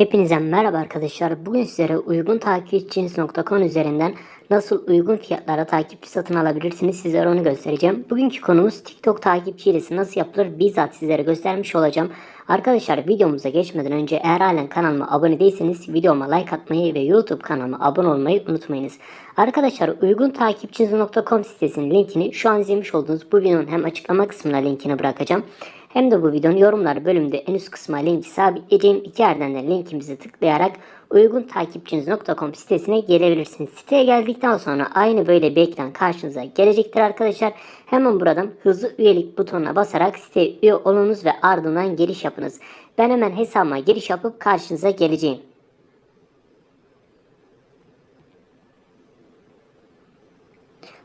Hepinize merhaba arkadaşlar. Bugün sizlere uygun takipçiniz.com üzerinden nasıl uygun fiyatlara takipçi satın alabilirsiniz sizlere onu göstereceğim. Bugünkü konumuz TikTok takipçi hilesi nasıl yapılır bizzat sizlere göstermiş olacağım. Arkadaşlar videomuza geçmeden önce eğer halen kanalıma abone değilseniz videoma like atmayı ve YouTube kanalıma abone olmayı unutmayınız. Arkadaşlar uygun takipçiniz.com sitesinin linkini şu an izlemiş olduğunuz bu videonun hem açıklama kısmına linkini bırakacağım. Hem de bu videonun yorumlar bölümünde en üst kısma linki sabitleyeceğim iki yerden de linkimizi tıklayarak uygun takipçiniz.com sitesine gelebilirsiniz. Siteye geldikten sonra aynı böyle bir ekran karşınıza gelecektir arkadaşlar. Hemen buradan hızlı üyelik butonuna basarak siteye üye olunuz ve ardından giriş yapınız. Ben hemen hesabıma giriş yapıp karşınıza geleceğim.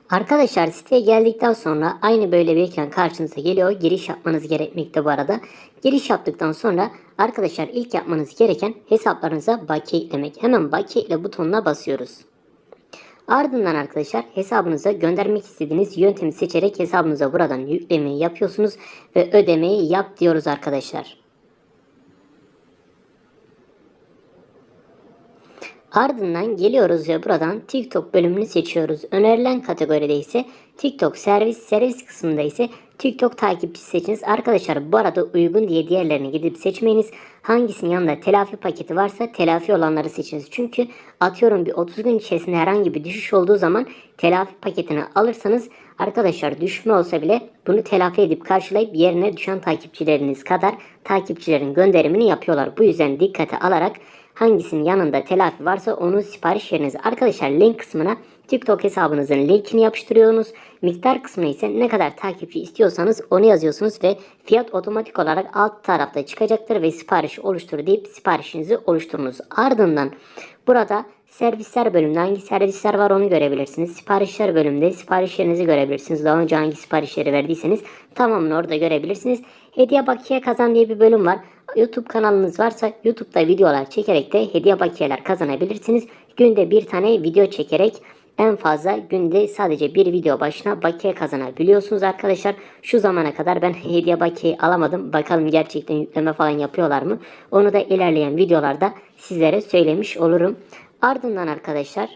Arkadaşlar siteye geldikten sonra aynı böyle bir ekran karşınıza geliyor. Giriş yapmanız gerekmekte bu arada. Giriş yaptıktan sonra arkadaşlar ilk yapmanız gereken hesaplarınıza bakiye eklemek. Hemen bakiye ile butonuna basıyoruz. Ardından arkadaşlar hesabınıza göndermek istediğiniz yöntemi seçerek hesabınıza buradan yüklemeyi yapıyorsunuz ve ödemeyi yap diyoruz arkadaşlar. Ardından geliyoruz ve buradan TikTok bölümünü seçiyoruz. Önerilen kategoride ise TikTok servis, servis kısmında ise TikTok takipçi seçiniz. Arkadaşlar bu arada uygun diye diğerlerini gidip seçmeyiniz. Hangisinin yanında telafi paketi varsa telafi olanları seçiniz. Çünkü atıyorum bir 30 gün içerisinde herhangi bir düşüş olduğu zaman telafi paketini alırsanız arkadaşlar düşme olsa bile bunu telafi edip karşılayıp yerine düşen takipçileriniz kadar takipçilerin gönderimini yapıyorlar. Bu yüzden dikkate alarak hangisinin yanında telafi varsa onu sipariş veriniz. Arkadaşlar link kısmına TikTok hesabınızın linkini yapıştırıyorsunuz. Miktar kısmına ise ne kadar takipçi istiyorsanız onu yazıyorsunuz ve fiyat otomatik olarak alt tarafta çıkacaktır ve sipariş oluştur deyip siparişinizi oluşturunuz. Ardından burada servisler bölümünde hangi servisler var onu görebilirsiniz. Siparişler bölümünde siparişlerinizi görebilirsiniz. Daha önce hangi siparişleri verdiyseniz tamamını orada görebilirsiniz. Hediye bakiye kazan diye bir bölüm var. YouTube kanalınız varsa YouTube'da videolar çekerek de hediye bakiyeler kazanabilirsiniz. Günde bir tane video çekerek en fazla günde sadece bir video başına bakiye kazanabiliyorsunuz arkadaşlar. Şu zamana kadar ben hediye bakiye alamadım. Bakalım gerçekten yükleme falan yapıyorlar mı? Onu da ilerleyen videolarda sizlere söylemiş olurum. Ardından arkadaşlar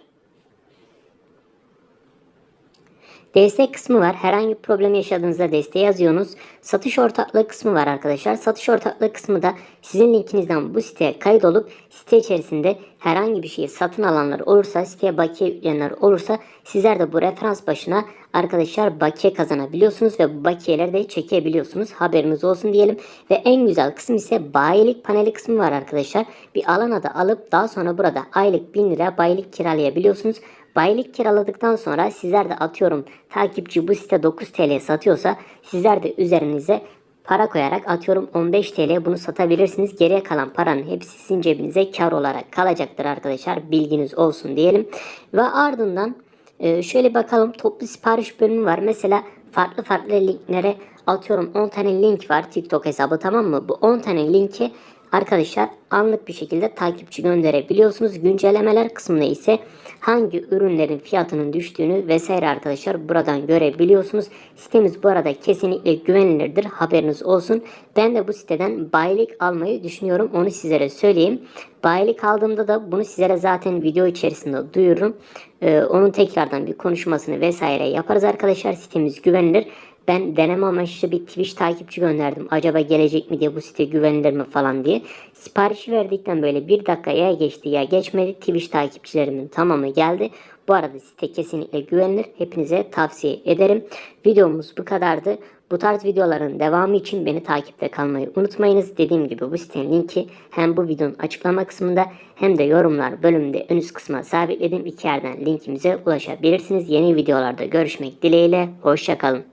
Destek kısmı var. Herhangi bir problem yaşadığınızda desteği yazıyorsunuz. Satış ortaklığı kısmı var arkadaşlar. Satış ortaklığı kısmı da sizin linkinizden bu siteye kaydolup site içerisinde herhangi bir şeyi satın alanlar olursa, siteye bakiye yükleyenler olursa sizler de bu referans başına arkadaşlar bakiye kazanabiliyorsunuz ve bu bakiyeleri de çekebiliyorsunuz. Haberiniz olsun diyelim. Ve en güzel kısım ise bayilik paneli kısmı var arkadaşlar. Bir alana da alıp daha sonra burada aylık 1000 lira bayilik kiralayabiliyorsunuz. Bayilik kiraladıktan sonra sizler de atıyorum takipçi bu site 9 TL satıyorsa sizler de üzerinize para koyarak atıyorum 15 TL bunu satabilirsiniz. Geriye kalan paranın hepsi sizin cebinize kar olarak kalacaktır arkadaşlar. Bilginiz olsun diyelim. Ve ardından e, şöyle bakalım toplu sipariş bölümü var. Mesela farklı farklı linklere atıyorum 10 tane link var TikTok hesabı tamam mı? Bu 10 tane linki Arkadaşlar anlık bir şekilde takipçi gönderebiliyorsunuz. Güncellemeler kısmında ise hangi ürünlerin fiyatının düştüğünü vesaire arkadaşlar buradan görebiliyorsunuz. Sitemiz bu arada kesinlikle güvenilirdir. Haberiniz olsun. Ben de bu siteden bayilik almayı düşünüyorum. Onu sizlere söyleyeyim. Bayilik aldığımda da bunu sizlere zaten video içerisinde duyururum. Ee, onun tekrardan bir konuşmasını vesaire yaparız arkadaşlar. Sitemiz güvenilir. Ben deneme amaçlı bir Twitch takipçi gönderdim. Acaba gelecek mi diye bu site güvenilir mi falan diye. Sipariş verdikten böyle bir dakika ya geçti ya geçmedi. Twitch takipçilerimin tamamı geldi. Bu arada site kesinlikle güvenilir. Hepinize tavsiye ederim. Videomuz bu kadardı. Bu tarz videoların devamı için beni takipte kalmayı unutmayınız. Dediğim gibi bu sitenin linki hem bu videonun açıklama kısmında hem de yorumlar bölümünde en üst kısma sabitledim. İki yerden linkimize ulaşabilirsiniz. Yeni videolarda görüşmek dileğiyle. Hoşçakalın.